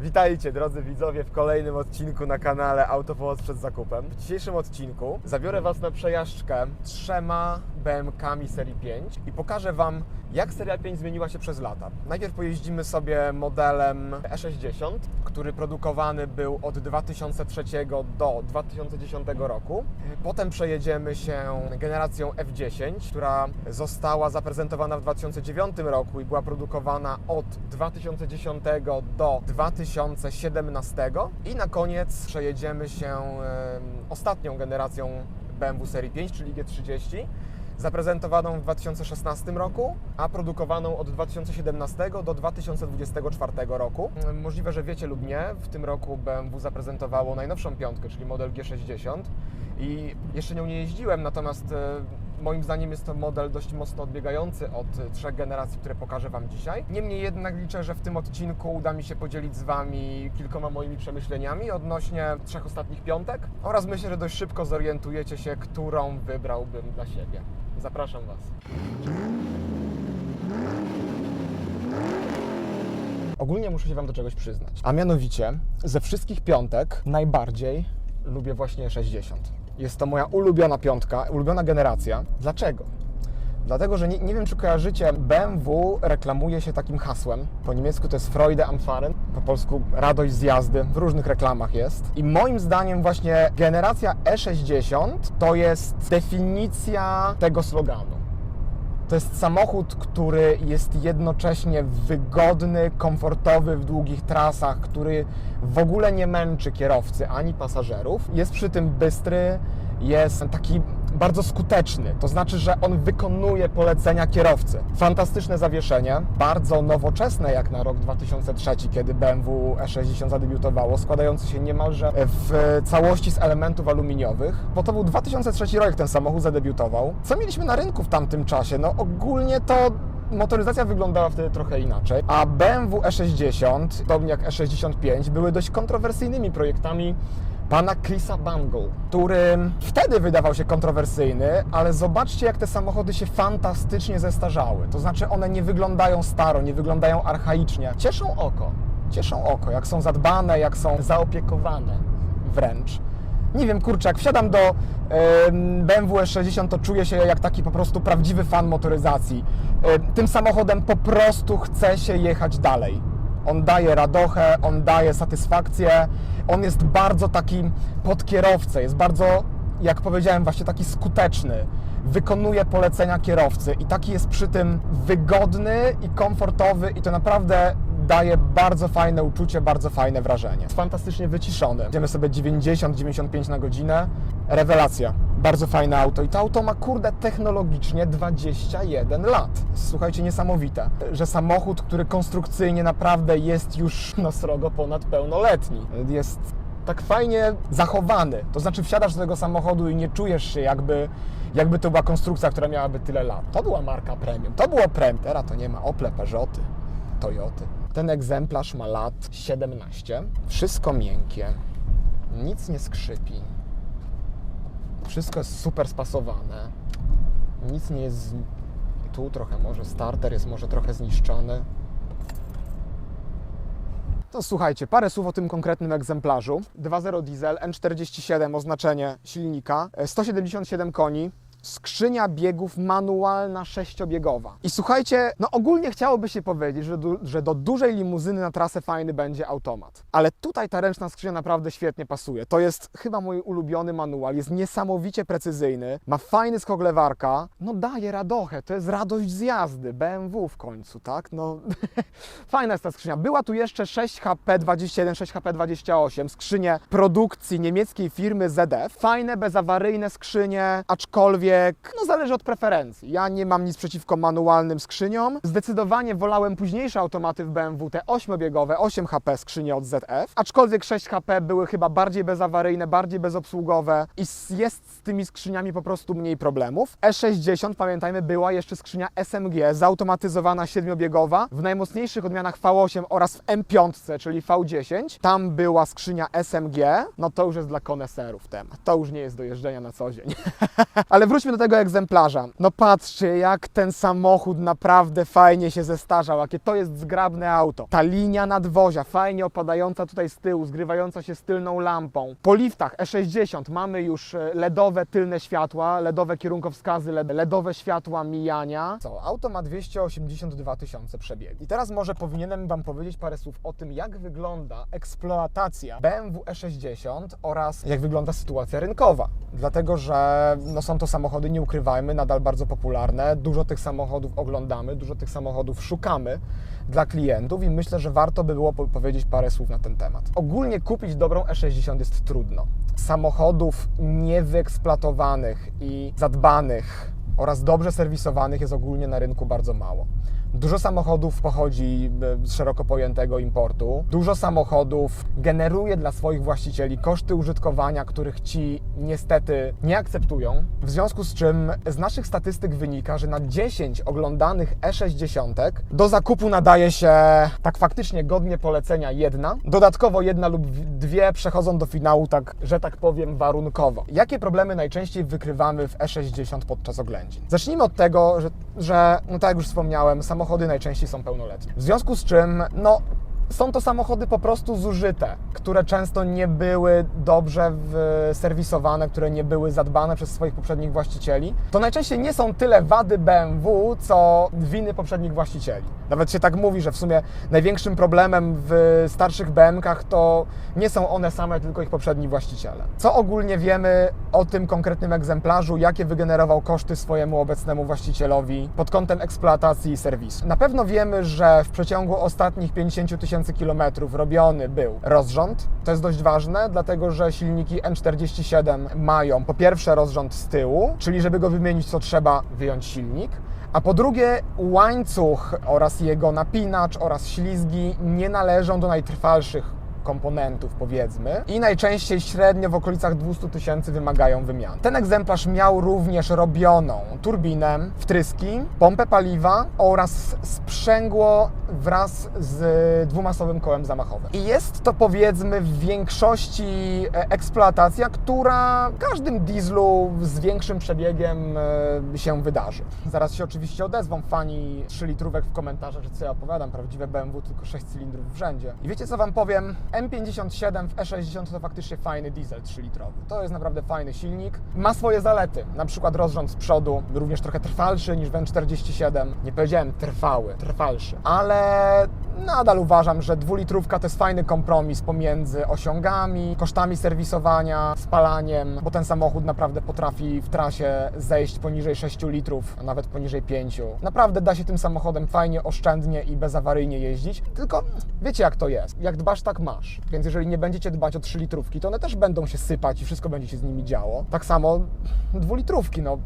Witajcie drodzy widzowie w kolejnym odcinku na kanale Autopomoc przed zakupem. W dzisiejszym odcinku zabiorę Was na przejażdżkę trzema BMKami serii 5 i pokażę Wam jak seria 5 zmieniła się przez lata. Najpierw pojeździmy sobie modelem E60, który produkowany był od 2003 do 2010 roku. Potem przejedziemy się generacją F10, która została zaprezentowana w 2009 roku i była produkowana od 2010 do 2017. I na koniec przejedziemy się ostatnią generacją BMW serii 5, czyli G30 zaprezentowaną w 2016 roku, a produkowaną od 2017 do 2024 roku. Możliwe, że wiecie lub nie, w tym roku BMW zaprezentowało najnowszą piątkę, czyli model G60 i jeszcze nią nie jeździłem, natomiast e, moim zdaniem jest to model dość mocno odbiegający od e, trzech generacji, które pokażę Wam dzisiaj. Niemniej jednak liczę, że w tym odcinku uda mi się podzielić z Wami kilkoma moimi przemyśleniami odnośnie trzech ostatnich piątek oraz myślę, że dość szybko zorientujecie się, którą wybrałbym dla siebie. Zapraszam Was. Ogólnie muszę się Wam do czegoś przyznać. A mianowicie, ze wszystkich piątek najbardziej lubię właśnie 60. Jest to moja ulubiona piątka, ulubiona generacja. Dlaczego? Dlatego, że nie, nie wiem, czy kojarzycie, BMW reklamuje się takim hasłem. Po niemiecku to jest Freude am Fahren, po polsku radość z jazdy, w różnych reklamach jest. I moim zdaniem właśnie generacja E60 to jest definicja tego sloganu. To jest samochód, który jest jednocześnie wygodny, komfortowy w długich trasach, który w ogóle nie męczy kierowcy ani pasażerów. Jest przy tym bystry, jest taki bardzo skuteczny, to znaczy, że on wykonuje polecenia kierowcy. Fantastyczne zawieszenie, bardzo nowoczesne jak na rok 2003, kiedy BMW E60 zadebiutowało, składające się niemalże w całości z elementów aluminiowych, bo to był 2003 rok, jak ten samochód zadebiutował. Co mieliśmy na rynku w tamtym czasie? No ogólnie to motoryzacja wyglądała wtedy trochę inaczej, a BMW E60, podobnie jak E65, były dość kontrowersyjnymi projektami pana Chrisa Bungle, który wtedy wydawał się kontrowersyjny, ale zobaczcie, jak te samochody się fantastycznie zestarzały. To znaczy, one nie wyglądają staro, nie wyglądają archaicznie. Cieszą oko, cieszą oko, jak są zadbane, jak są zaopiekowane wręcz. Nie wiem, kurczę, jak wsiadam do BMW S60, to czuję się jak taki po prostu prawdziwy fan motoryzacji. Tym samochodem po prostu chce się jechać dalej. On daje radochę, on daje satysfakcję, on jest bardzo taki pod kierowcę, jest bardzo, jak powiedziałem, właśnie taki skuteczny. Wykonuje polecenia kierowcy i taki jest przy tym wygodny i komfortowy i to naprawdę daje bardzo fajne uczucie, bardzo fajne wrażenie. Jest fantastycznie wyciszony. Jedziemy sobie 90-95 na godzinę. Rewelacja. Bardzo fajne auto. I to auto ma, kurde, technologicznie 21 lat. Słuchajcie, niesamowite, że samochód, który konstrukcyjnie naprawdę jest już no srogo ponad pełnoletni, jest tak fajnie zachowany. To znaczy wsiadasz do tego samochodu i nie czujesz się jakby, jakby to była konstrukcja, która miałaby tyle lat. To była marka premium. To było premium. Teraz to nie ma Ople, Peugeoty, Toyoty. Ten egzemplarz ma lat 17. Wszystko miękkie. Nic nie skrzypi. Wszystko jest super spasowane. Nic nie jest. Tu trochę może starter jest może trochę zniszczony. To słuchajcie, parę słów o tym konkretnym egzemplarzu. 2.0 diesel, N47 oznaczenie silnika, e, 177 koni, skrzynia biegów manualna sześciobiegowa. I słuchajcie, no ogólnie chciałoby się powiedzieć, że do, że do dużej limuzyny na trasę fajny będzie automat. Ale tutaj ta ręczna skrzynia naprawdę świetnie pasuje. To jest chyba mój ulubiony manual, jest niesamowicie precyzyjny, ma fajny skok lewarka, no daje radochę, to jest radość z jazdy, BMW w końcu, tak? No fajna jest ta skrzynia. Była tu jeszcze 6HP21, 6HP28, skrzynie produkcji niemieckiej firmy ZF. Fajne, bezawaryjne skrzynie, aczkolwiek no zależy od preferencji. Ja nie mam nic przeciwko manualnym skrzyniom. Zdecydowanie wolałem późniejsze automaty w BMW, te 8-biegowe, 8HP skrzynie od ZF, aczkolwiek 6HP były chyba bardziej bezawaryjne, bardziej bezobsługowe i jest z tymi skrzyniami po prostu mniej problemów. E60, pamiętajmy, była jeszcze skrzynia SMG, zautomatyzowana 7-biegowa, w najmocniejszych odmianach V8 oraz w M5, czyli V10. Tam była skrzynia SMG, no to już jest dla koneserów temat. To już nie jest do jeżdżenia na co dzień. Ale wróćmy Wróćmy do tego egzemplarza. No patrzcie, jak ten samochód naprawdę fajnie się zestarzał, jakie to jest zgrabne auto. Ta linia nadwozia, fajnie opadająca tutaj z tyłu, zgrywająca się z tylną lampą. Po liftach E60 mamy już e, LEDowe tylne światła, LEDowe kierunkowskazy, LED- LEDowe światła mijania. Co, auto ma 282 tysiące przebiegu. I teraz może powinienem Wam powiedzieć parę słów o tym, jak wygląda eksploatacja BMW E60 oraz jak wygląda sytuacja rynkowa. Dlatego, że no, są to samochody, nie ukrywajmy, nadal bardzo popularne. Dużo tych samochodów oglądamy, dużo tych samochodów szukamy dla klientów i myślę, że warto by było po- powiedzieć parę słów na ten temat. Ogólnie kupić dobrą E60 jest trudno. Samochodów niewyeksploatowanych i zadbanych oraz dobrze serwisowanych jest ogólnie na rynku bardzo mało. Dużo samochodów pochodzi e, z szeroko pojętego importu. Dużo samochodów generuje dla swoich właścicieli koszty użytkowania, których ci niestety nie akceptują. W związku z czym z naszych statystyk wynika, że na 10 oglądanych E60 do zakupu nadaje się tak faktycznie godnie polecenia jedna. Dodatkowo jedna lub dwie przechodzą do finału, tak, że tak powiem, warunkowo. Jakie problemy najczęściej wykrywamy w E60 podczas oględzin? Zacznijmy od tego, że, że no tak jak już wspomniałem, samochody najczęściej są pełnoletnie. W związku z czym, no, są to samochody po prostu zużyte, które często nie były dobrze serwisowane, które nie były zadbane przez swoich poprzednich właścicieli. To najczęściej nie są tyle wady BMW, co winy poprzednich właścicieli. Nawet się tak mówi, że w sumie największym problemem w starszych BMKach to nie są one same, tylko ich poprzedni właściciele. Co ogólnie wiemy o tym konkretnym egzemplarzu, jakie wygenerował koszty swojemu obecnemu właścicielowi pod kątem eksploatacji i serwisu? Na pewno wiemy, że w przeciągu ostatnich 50 tysięcy kilometrów robiony był rozrząd. To jest dość ważne, dlatego że silniki N47 mają po pierwsze rozrząd z tyłu, czyli żeby go wymienić, to trzeba wyjąć silnik. A po drugie, łańcuch oraz jego napinacz oraz ślizgi nie należą do najtrwalszych komponentów, powiedzmy, i najczęściej średnio w okolicach 200 tysięcy wymagają wymiany. Ten egzemplarz miał również robioną turbinę, wtryski, pompę paliwa oraz sprzęgło wraz z dwumasowym kołem zamachowym. I jest to powiedzmy w większości e, eksploatacja, która w każdym dieslu z większym przebiegiem e, się wydarzy. Zaraz się oczywiście odezwą fani 3 litrówek w komentarzach, że co ja opowiadam, prawdziwe BMW tylko 6 cylindrów w rzędzie. I wiecie co Wam powiem? M57 w E60 to faktycznie fajny diesel 3-litrowy. To jest naprawdę fajny silnik. Ma swoje zalety, na przykład rozrząd z przodu, również trochę trwalszy niż w N47. Nie powiedziałem trwały, trwalszy, ale nadal uważam, że dwulitrówka to jest fajny kompromis pomiędzy osiągami, kosztami serwisowania, spalaniem, bo ten samochód naprawdę potrafi w trasie zejść poniżej 6 litrów, a nawet poniżej 5. Naprawdę da się tym samochodem fajnie, oszczędnie i bezawaryjnie jeździć, tylko wiecie jak to jest. Jak dbasz, tak masz. Więc jeżeli nie będziecie dbać o 3 litrówki, to one też będą się sypać i wszystko będzie się z nimi działo. Tak samo dwulitrówki, no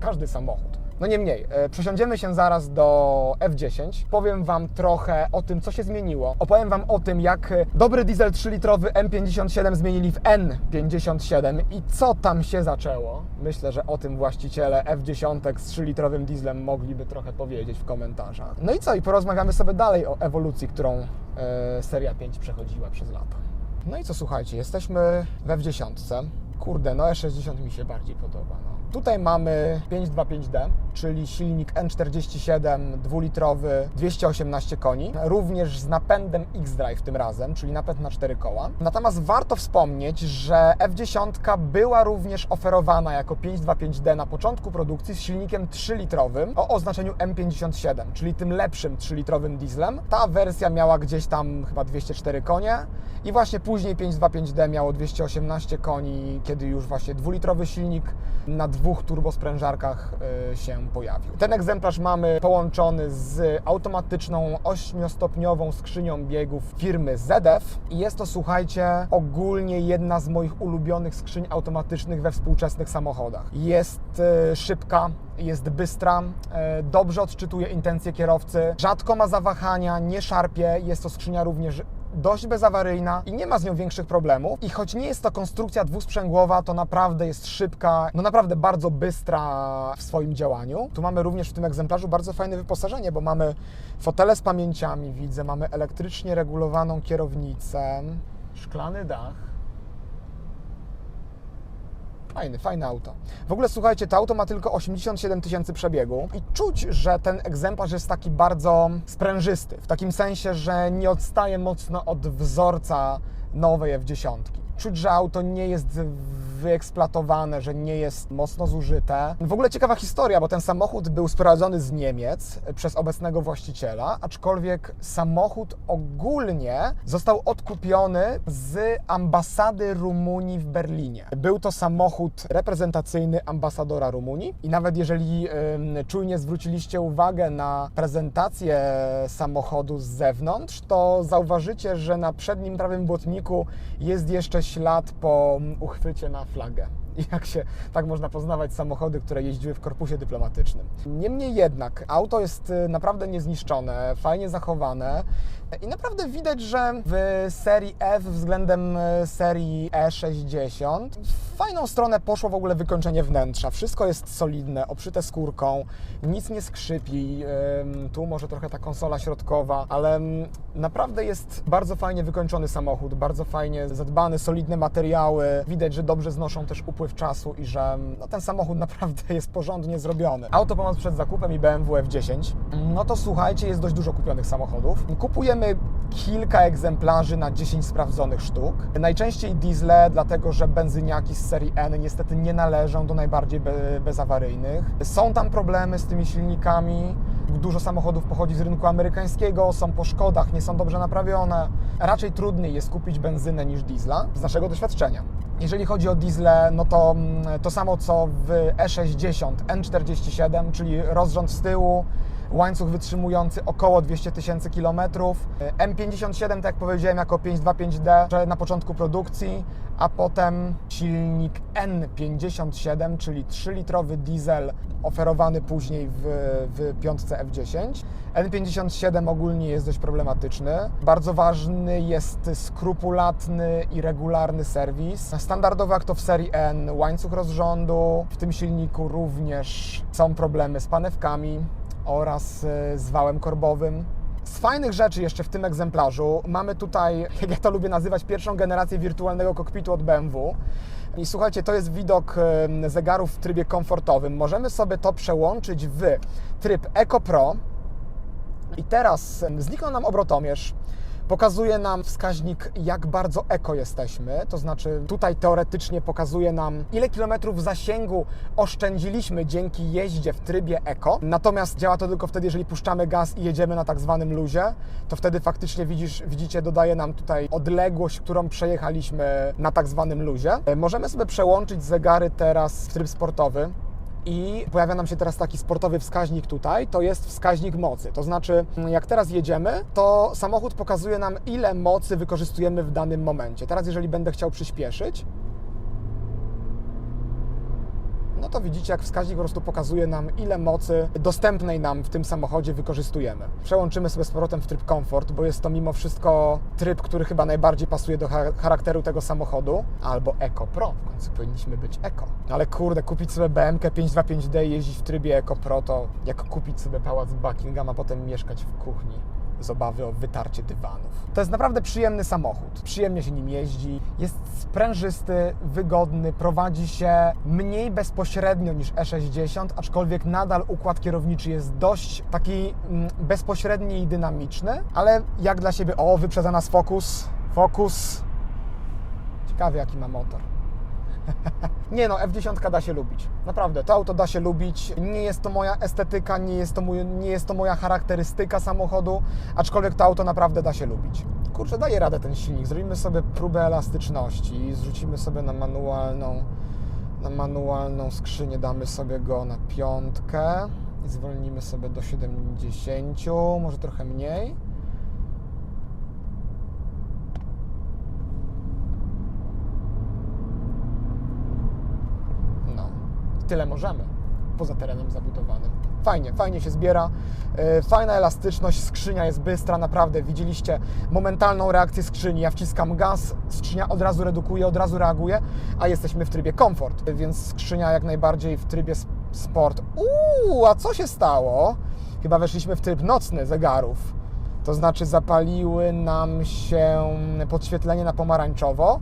każdy samochód. No niemniej, e, przesiądziemy się zaraz do F10. Powiem Wam trochę o tym, co się zmieniło. Opowiem Wam o tym, jak e, dobry diesel 3-litrowy M57 zmienili w N57 i co tam się zaczęło. Myślę, że o tym właściciele F10 z 3-litrowym dieslem mogliby trochę powiedzieć w komentarzach. No i co? I porozmawiamy sobie dalej o ewolucji, którą e, seria 5 przechodziła przez lata. No i co, słuchajcie, jesteśmy we F10. Kurde, no E60 mi się bardziej podoba. No. Tutaj mamy 525D, czyli silnik N47 dwulitrowy, 218 koni, również z napędem X-Drive tym razem, czyli napęd na 4 koła. Natomiast warto wspomnieć, że F10 była również oferowana jako 525D na początku produkcji z silnikiem 3-litrowym o oznaczeniu M57, czyli tym lepszym 3-litrowym dieslem. Ta wersja miała gdzieś tam chyba 204 konie i właśnie później 525D miało 218 koni, kiedy już właśnie dwulitrowy silnik na dwóch turbosprężarkach y, się pojawił. Ten egzemplarz mamy połączony z automatyczną 8-stopniową skrzynią biegów firmy ZF i jest to, słuchajcie, ogólnie jedna z moich ulubionych skrzyń automatycznych we współczesnych samochodach. Jest y, szybka, jest bystra, e, dobrze odczytuje intencje kierowcy, rzadko ma zawahania, nie szarpie, jest to skrzynia również dość bezawaryjna i nie ma z nią większych problemów. I choć nie jest to konstrukcja dwusprzęgłowa, to naprawdę jest szybka, no naprawdę bardzo bystra w swoim działaniu. Tu mamy również w tym egzemplarzu bardzo fajne wyposażenie, bo mamy fotele z pamięciami, widzę, mamy elektrycznie regulowaną kierownicę, szklany dach. Fajny, fajne auto. W ogóle słuchajcie, to auto ma tylko 87 tysięcy przebiegu i czuć, że ten egzemplarz jest taki bardzo sprężysty, w takim sensie, że nie odstaje mocno od wzorca nowej F10. Czuć, że auto nie jest wyeksploatowane, że nie jest mocno zużyte. W ogóle ciekawa historia, bo ten samochód był sprowadzony z Niemiec przez obecnego właściciela, aczkolwiek samochód ogólnie został odkupiony z ambasady Rumunii w Berlinie. Był to samochód reprezentacyjny ambasadora Rumunii i nawet jeżeli czujnie zwróciliście uwagę na prezentację samochodu z zewnątrz, to zauważycie, że na przednim prawym błotniku jest jeszcze ślad po uchwycie na flagę. I jak się tak można poznawać samochody, które jeździły w korpusie dyplomatycznym. Niemniej jednak auto jest y, naprawdę niezniszczone, fajnie zachowane i naprawdę widać, że w serii F względem y, serii E60 w fajną stronę poszło w ogóle wykończenie wnętrza. Wszystko jest solidne, obszyte skórką, nic nie skrzypi. Tu może trochę ta konsola środkowa, ale ym, naprawdę jest bardzo fajnie wykończony samochód, bardzo fajnie zadbany, solidne materiały. Widać, że dobrze znoszą też upływ czasu i że no, ten samochód naprawdę jest porządnie zrobiony. Autopomoc przed zakupem i BMW F10. No to słuchajcie, jest dość dużo kupionych samochodów. Kupujemy kilka egzemplarzy na 10 sprawdzonych sztuk. Najczęściej diesle, dlatego że benzyniaki z serii N niestety nie należą do najbardziej be bezawaryjnych. Są tam problemy z tymi silnikami. Dużo samochodów pochodzi z rynku amerykańskiego, są po szkodach, nie są dobrze naprawione. Raczej trudniej jest kupić benzynę niż diesla z naszego doświadczenia. Jeżeli chodzi o diesle, no to mm, to samo co w E E60 N47, czyli rozrząd z tyłu, łańcuch wytrzymujący około 200 tysięcy kilometrów. M57, tak jak powiedziałem, jako 525D że na początku produkcji, a potem silnik N57, czyli 3-litrowy diesel oferowany później w, w piątce F10. N57 ogólnie jest dość problematyczny. Bardzo ważny jest skrupulatny i regularny serwis. Standardowo jak to w serii N, łańcuch rozrządu. W tym silniku również są problemy z panewkami oraz e, z wałem korbowym. Z fajnych rzeczy jeszcze w tym egzemplarzu mamy tutaj, jak ja to lubię nazywać, pierwszą generację wirtualnego kokpitu od BMW. I słuchajcie, to jest widok zegarów w trybie komfortowym. Możemy sobie to przełączyć w tryb Eco Pro. I teraz zniknął nam obrotomierz. Pokazuje nam wskaźnik, jak bardzo eko jesteśmy. To znaczy, tutaj teoretycznie pokazuje nam, ile kilometrów zasięgu oszczędziliśmy dzięki jeździe w trybie eko. Natomiast działa to tylko wtedy, jeżeli puszczamy gaz i jedziemy na tak zwanym luzie. To wtedy faktycznie widzisz, widzicie, dodaje nam tutaj odległość, którą przejechaliśmy na tak zwanym luzie. Możemy sobie przełączyć zegary teraz w tryb sportowy. I pojawia nam się teraz taki sportowy wskaźnik tutaj, to jest wskaźnik mocy. To znaczy, jak teraz jedziemy, to samochód pokazuje nam, ile mocy wykorzystujemy w danym momencie. Teraz, jeżeli będę chciał przyspieszyć, no to widzicie, jak wskaźnik po prostu pokazuje nam, ile mocy dostępnej nam w tym samochodzie wykorzystujemy. Przełączymy sobie z powrotem w tryb komfort, bo jest to mimo wszystko tryb, który chyba najbardziej pasuje do charakteru tego samochodu. Albo Eco Pro, w końcu powinniśmy być Eco. Ale kurde, kupić sobie BMK 525D i jeździć w trybie Eco Pro, to jak kupić sobie pałac Buckingham, a potem mieszkać w kuchni z obawy o wytarcie dywanów. To jest naprawdę przyjemny samochód. Przyjemnie się nim jeździ. Jest sprężysty, wygodny, prowadzi się mniej bezpośrednio niż E60, aczkolwiek nadal układ kierowniczy jest dość taki mm, bezpośredni i dynamiczny, ale jak dla siebie, o, wyprzedza nas Focus. Focus. Ciekawy jaki ma motor. nie no, F10 da się lubić. Naprawdę, to auto da się lubić. Nie jest to moja estetyka, nie jest to, mój, nie jest to moja charakterystyka samochodu, aczkolwiek to auto naprawdę da się lubić. Kurczę, daje radę ten silnik. Zrobimy sobie próbę elastyczności, zrzucimy sobie na manualną, na manualną skrzynię, damy sobie go na piątkę i zwolnimy sobie do 70, może trochę mniej. Tyle możemy poza terenem zabudowanym. Fajnie, fajnie się zbiera, fajna elastyczność, skrzynia jest bystra, naprawdę widzieliście momentalną reakcję skrzyni. Ja wciskam gaz, skrzynia od razu redukuje, od razu reaguje, a jesteśmy w trybie komfort, więc skrzynia jak najbardziej w trybie sport. Uuu, a co się stało? Chyba weszliśmy w tryb nocny zegarów. To znaczy zapaliły nam się podświetlenie na pomarańczowo,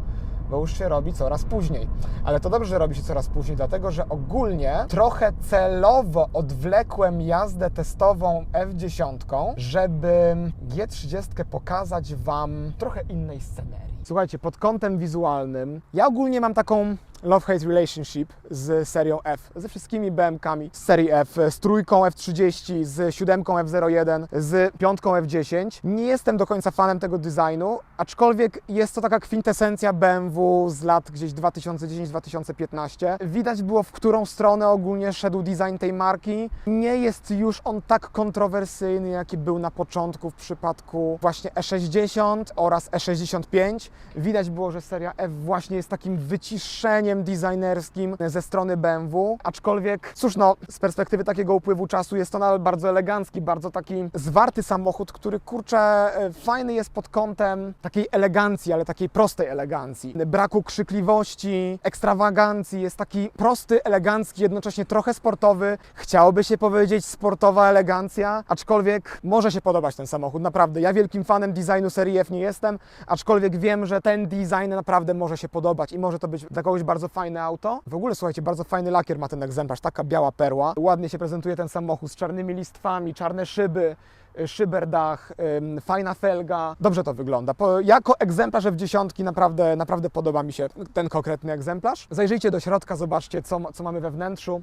bo już się robi coraz później. Ale to dobrze, że robi się coraz później, dlatego że ogólnie trochę celowo odwlekłem jazdę testową F10, żeby G30 pokazać Wam trochę innej scenerii. Słuchajcie, pod kątem wizualnym, ja ogólnie mam taką love-hate relationship z serią F, ze wszystkimi BM-kami z serii F, z trójką F30, z siódemką F01, z piątką F10. Nie jestem do końca fanem tego designu, aczkolwiek jest to taka kwintesencja BMW z lat gdzieś 2010-2015. Widać było, w którą stronę ogólnie szedł design tej marki. Nie jest już on tak kontrowersyjny, jaki był na początku w przypadku właśnie E60 oraz E65. Widać było, że seria F właśnie jest takim wyciszeniem designerskim ze strony BMW, aczkolwiek cóż no, z perspektywy takiego upływu czasu jest to nadal bardzo elegancki, bardzo taki zwarty samochód, który kurczę e, fajny jest pod kątem takiej elegancji, ale takiej prostej elegancji. Braku krzykliwości, ekstrawagancji, jest taki prosty, elegancki, jednocześnie trochę sportowy. Chciałoby się powiedzieć sportowa elegancja, aczkolwiek może się podobać ten samochód, naprawdę. Ja wielkim fanem designu serii F nie jestem, aczkolwiek wiem, że ten design naprawdę może się podobać i może to być dla kogoś bardzo fajne auto. W ogóle słuchajcie, bardzo fajny lakier ma ten egzemplarz, taka biała perła. Ładnie się prezentuje ten samochód z czarnymi listwami, czarne szyby, y, szyberdach, fajna felga. Dobrze to wygląda. Po, jako egzemplarz F10 naprawdę, naprawdę podoba mi się ten konkretny egzemplarz. Zajrzyjcie do środka, zobaczcie co, co mamy we wnętrzu.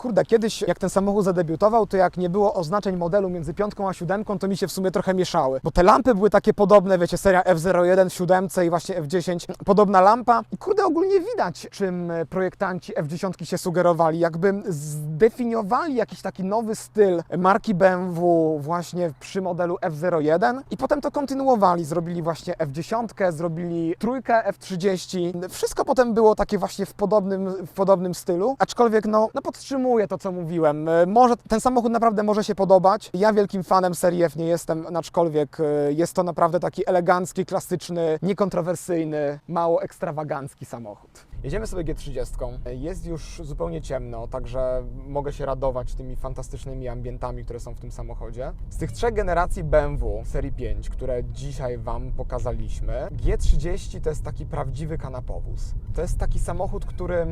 Kurde, kiedyś jak ten samochód zadebiutował, to jak nie było oznaczeń modelu między piątką a siódemką, to mi się w sumie trochę mieszały. Bo te lampy były takie podobne, wiecie, seria F01 w siódemce i właśnie F10, podobna lampa. I kurde, ogólnie widać, czym projektanci F10 się sugerowali. Jakby zdefiniowali jakiś taki nowy styl marki BMW właśnie przy modelu F01 i potem to kontynuowali. Zrobili właśnie F10, zrobili trójkę F30. Wszystko potem było takie właśnie w podobnym, w podobnym stylu, aczkolwiek no, no podtrzymuję to, co mówiłem. E, Może ten samochód naprawdę może się podobać. Ja wielkim fanem serii F nie jestem, aczkolwiek e, jest to naprawdę taki elegancki, klasyczny, niekontrowersyjny, mało ekstrawagancki samochód. Jedziemy sobie G30. Jest już zupełnie ciemno, także mogę się radować tymi fantastycznymi ambientami, które są w tym samochodzie. Z tych trzech generacji BMW serii 5, które dzisiaj Wam pokazaliśmy, G30 to jest taki prawdziwy kanapowóz. To jest taki samochód, który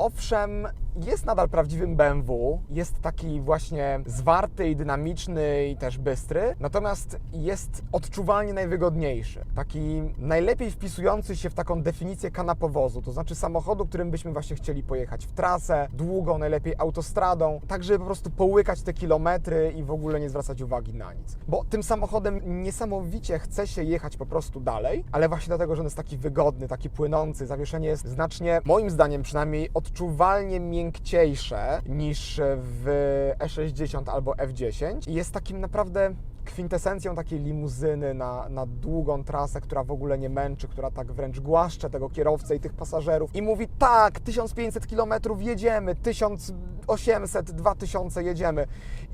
Owszem, jest nadal prawdziwym BMW, jest taki właśnie zwarty i dynamiczny i też bystry, natomiast jest odczuwalnie najwygodniejszy. Taki najlepiej wpisujący się w taką definicję kanapowozu, to znaczy samochodu, którym byśmy właśnie chcieli pojechać w trasę, długą, najlepiej autostradą, tak żeby po prostu połykać te kilometry i w ogóle nie zwracać uwagi na nic. Bo tym samochodem niesamowicie chce się jechać po prostu dalej, ale właśnie dlatego, że on jest taki wygodny, taki płynący, zawieszenie jest znacznie, moim zdaniem przynajmniej, odczuwalnie miękciejsze niż w E60 albo F10 i jest takim naprawdę kwintesencją takiej limuzyny na, na długą trasę, która w ogóle nie męczy, która tak wręcz głaszcze tego kierowcę i tych pasażerów i mówi tak, 1500 km jedziemy, 1800, 2000 jedziemy.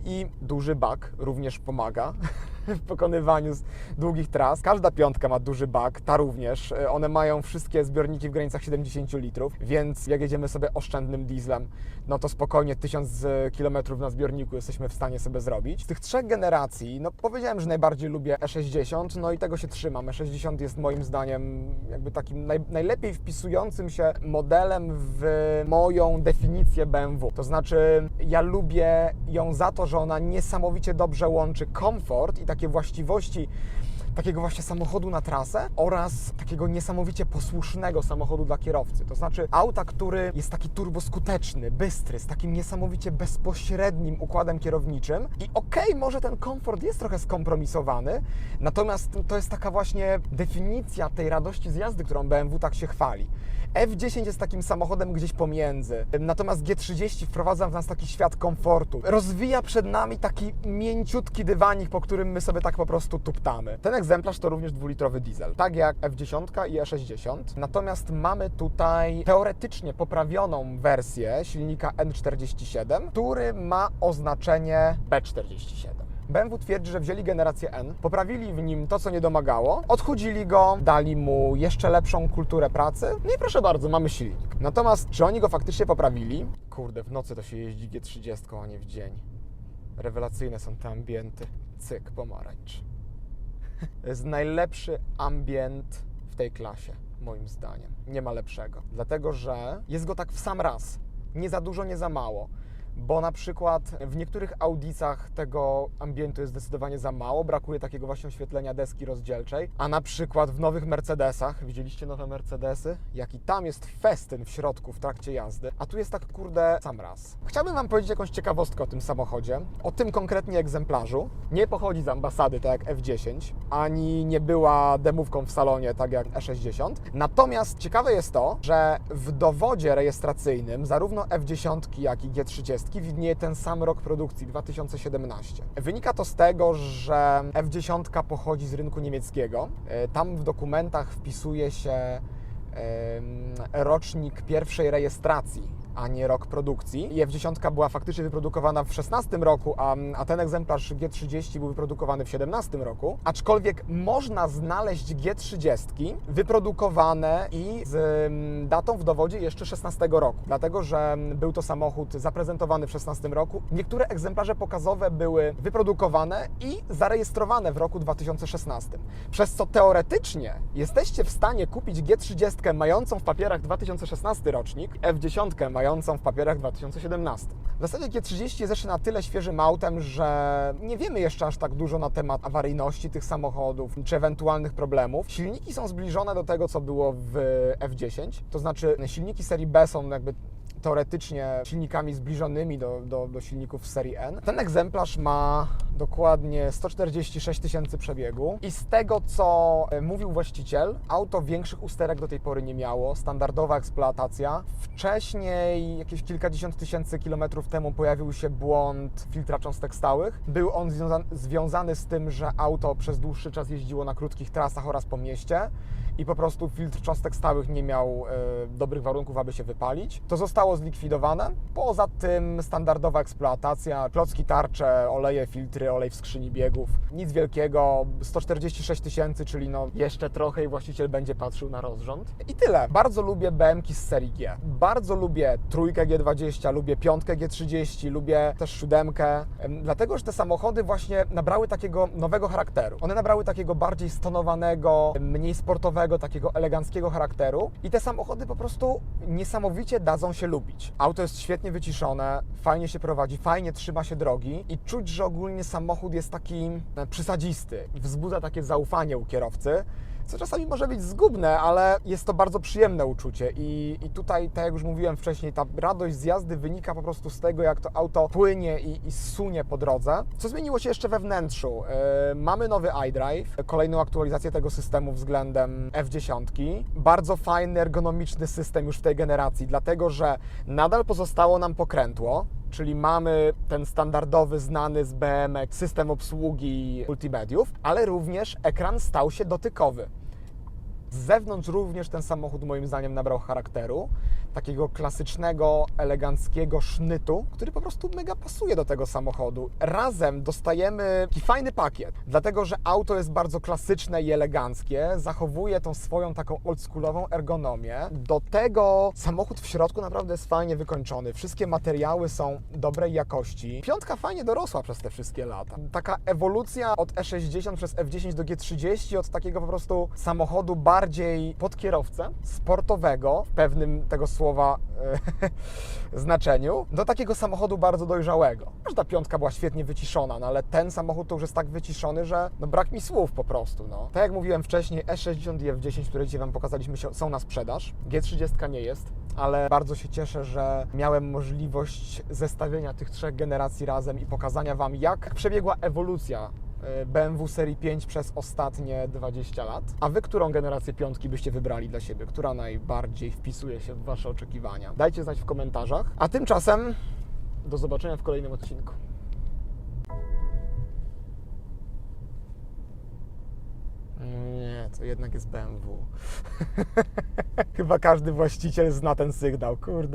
I duży bak również pomaga w pokonywaniu długich tras. Każda piątka ma duży bak, ta również. One mają wszystkie zbiorniki w granicach 70 litrów, więc jak jedziemy sobie oszczędnym dieslem, no to spokojnie 1000 km na zbiorniku jesteśmy w stanie sobie zrobić. Z tych trzech generacji, no powiedziałem, że najbardziej lubię E60, no i tego się trzymam. E60 jest moim zdaniem jakby takim naj, najlepiej wpisującym się modelem w moją definicję BMW. To znaczy, ja lubię ją za to, że ona niesamowicie dobrze łączy komfort i takie właściwości takiego właśnie samochodu na trasę oraz takiego niesamowicie posłusznego samochodu dla kierowcy. To znaczy auta, który jest taki turboskuteczny, bystry, z takim niesamowicie bezpośrednim układem kierowniczym. I okej, okay, może ten komfort jest trochę skompromisowany, natomiast to jest taka właśnie definicja tej radości z jazdy, którą BMW tak się chwali. F10 jest takim samochodem gdzieś pomiędzy, natomiast G30 wprowadza w nas taki świat komfortu. Rozwija przed nami taki mięciutki dywanik, po którym my sobie tak po prostu tuptamy. Ten egzemplarz to również dwulitrowy diesel, tak jak F10 i E60. Natomiast mamy tutaj teoretycznie poprawioną wersję silnika N47, który ma oznaczenie B47. BMW twierdzi, że wzięli generację N, poprawili w nim to, co nie domagało, odchudzili go, dali mu jeszcze lepszą kulturę pracy, no i proszę bardzo, mamy silnik. Natomiast czy oni go faktycznie poprawili? Kurde, w nocy to się jeździ G30, a nie w dzień. Rewelacyjne są te ambienty. Cyk, pomarańcz. To jest najlepszy ambient w tej klasie. moim zdaniem. Nie ma lepszego. Dlatego, że jest go tak w sam raz. Nie za dużo, nie za mało. Bo na przykład w niektórych audicach tego ambientu jest zdecydowanie za mało, brakuje takiego właśnie oświetlenia deski rozdzielczej, a na przykład w nowych Mercedesach, widzieliście nowe Mercedesy? Jaki tam jest festyn w środku w trakcie jazdy, a tu jest tak kurde sam raz. Chciałbym Wam powiedzieć jakąś ciekawostkę o tym samochodzie, o tym konkretnie egzemplarzu. Nie pochodzi z ambasady tak jak F10, ani nie była demówką w salonie tak jak E60. Natomiast ciekawe jest to, że w dowodzie rejestracyjnym zarówno F10 jak i G30 widnieje ten sam rok produkcji 2017. Wynika to z tego, że F10 pochodzi z rynku niemieckiego. E, Tam w dokumentach wpisuje się rocznik pierwszej rejestracji, a nie rok produkcji. I F10 była faktycznie wyprodukowana w 16 roku, a, a ten egzemplarz G30 był wyprodukowany w 17 roku. Aczkolwiek można znaleźć G30 wyprodukowane i z mm, datą w dowodzie jeszcze 16 roku, dlatego że był to samochód zaprezentowany w 16 roku. Niektóre egzemplarze pokazowe były wyprodukowane i zarejestrowane w roku 2016, przez co teoretycznie jesteście w stanie kupić G30 mającą w papierach 2016 rocznik, F10 mającą w papierach 2017. W zasadzie G30 jest jeszcze na tyle świeżym autem, że nie wiemy jeszcze aż tak dużo na temat awaryjności tych samochodów, czy ewentualnych problemów. Silniki są zbliżone do tego, co było w F10, to znaczy silniki serii B są jakby teoretycznie silnikami zbliżonymi do, do, do silników serii N. Ten egzemplarz ma dokładnie 146 tysięcy przebiegu i z tego, co e, mówił właściciel, auto większych usterek do tej pory nie miało, standardowa eksploatacja. Wcześniej, jakieś kilkadziesiąt tysięcy kilometrów temu pojawił się błąd filtra cząstek stałych. Był on związa- związany z tym, że auto przez dłuższy czas jeździło na krótkich trasach oraz po mieście i po prostu filtr cząstek stałych nie miał e, dobrych warunków, aby się wypalić. To zostało zlikwidowane. Poza tym standardowa eksploatacja, klocki tarcze, oleje, filtry, olej w skrzyni biegów. Nic wielkiego, 146 tysięcy, czyli no jeszcze trochę i właściciel będzie patrzył na rozrząd. I tyle. Bardzo lubię BMki z serii G. Bardzo lubię trójkę G20, lubię piątkę G30, lubię też siódemkę, em, dlatego że te samochody właśnie nabrały takiego nowego charakteru. One nabrały takiego bardziej stonowanego, mniej sportowego, takiego eleganckiego charakteru i te samochody po prostu niesamowicie dadzą się lubić. Auto jest świetnie wyciszone, fajnie się prowadzi, fajnie trzyma się drogi i czuć, że ogólnie samochód jest taki e, przysadzisty wzbudza takie zaufanie u kierowcy co czasami może być zgubne, ale jest to bardzo przyjemne uczucie I, i tutaj, tak jak już mówiłem wcześniej, ta radość z jazdy wynika po prostu z tego, jak to auto płynie i, i sunie po drodze. Co zmieniło się jeszcze we wnętrzu? Yy, mamy nowy iDrive, kolejną aktualizację tego systemu względem F10. Bardzo fajny, ergonomiczny system już w tej generacji, dlatego że nadal pozostało nam pokrętło, czyli mamy ten standardowy, znany z BMX system obsługi multimediów, ale również ekran stał się dotykowy. Z zewnątrz również ten samochód moim zdaniem nabrał charakteru, takiego klasycznego, eleganckiego sznytu, który po prostu mega pasuje do tego samochodu. Razem dostajemy taki fajny pakiet, dlatego że auto jest bardzo klasyczne i eleganckie, zachowuje tą swoją taką oldschoolową ergonomię. Do tego samochód w środku naprawdę jest fajnie wykończony. Wszystkie materiały są dobrej jakości. Piątka fajnie dorosła przez te wszystkie lata. Taka ewolucja od E60 przez F10 do G30, od takiego po prostu samochodu bardziej pod kierowcę, sportowego w pewnym tego słowa e, znaczeniu, do takiego samochodu bardzo dojrzałego. Każda piątka była świetnie wyciszona, no ale ten samochód to już jest tak wyciszony, że no brak mi słów po prostu. No. Tak jak mówiłem wcześniej, E60 i F10, które dzisiaj Wam pokazaliśmy, są na sprzedaż. G30 nie jest, ale bardzo się cieszę, że miałem możliwość zestawienia tych trzech generacji razem i pokazania Wam, jak przebiegła ewolucja BMW serii 5 przez ostatnie 20 lat. A Wy którą generację piątki byście wybrali dla siebie? Która najbardziej wpisuje się w Wasze oczekiwania? Dajcie znać w komentarzach. A tymczasem do zobaczenia w kolejnym odcinku. Nie, to jednak jest BMW. Chyba każdy właściciel zna ten sygnał, kurde.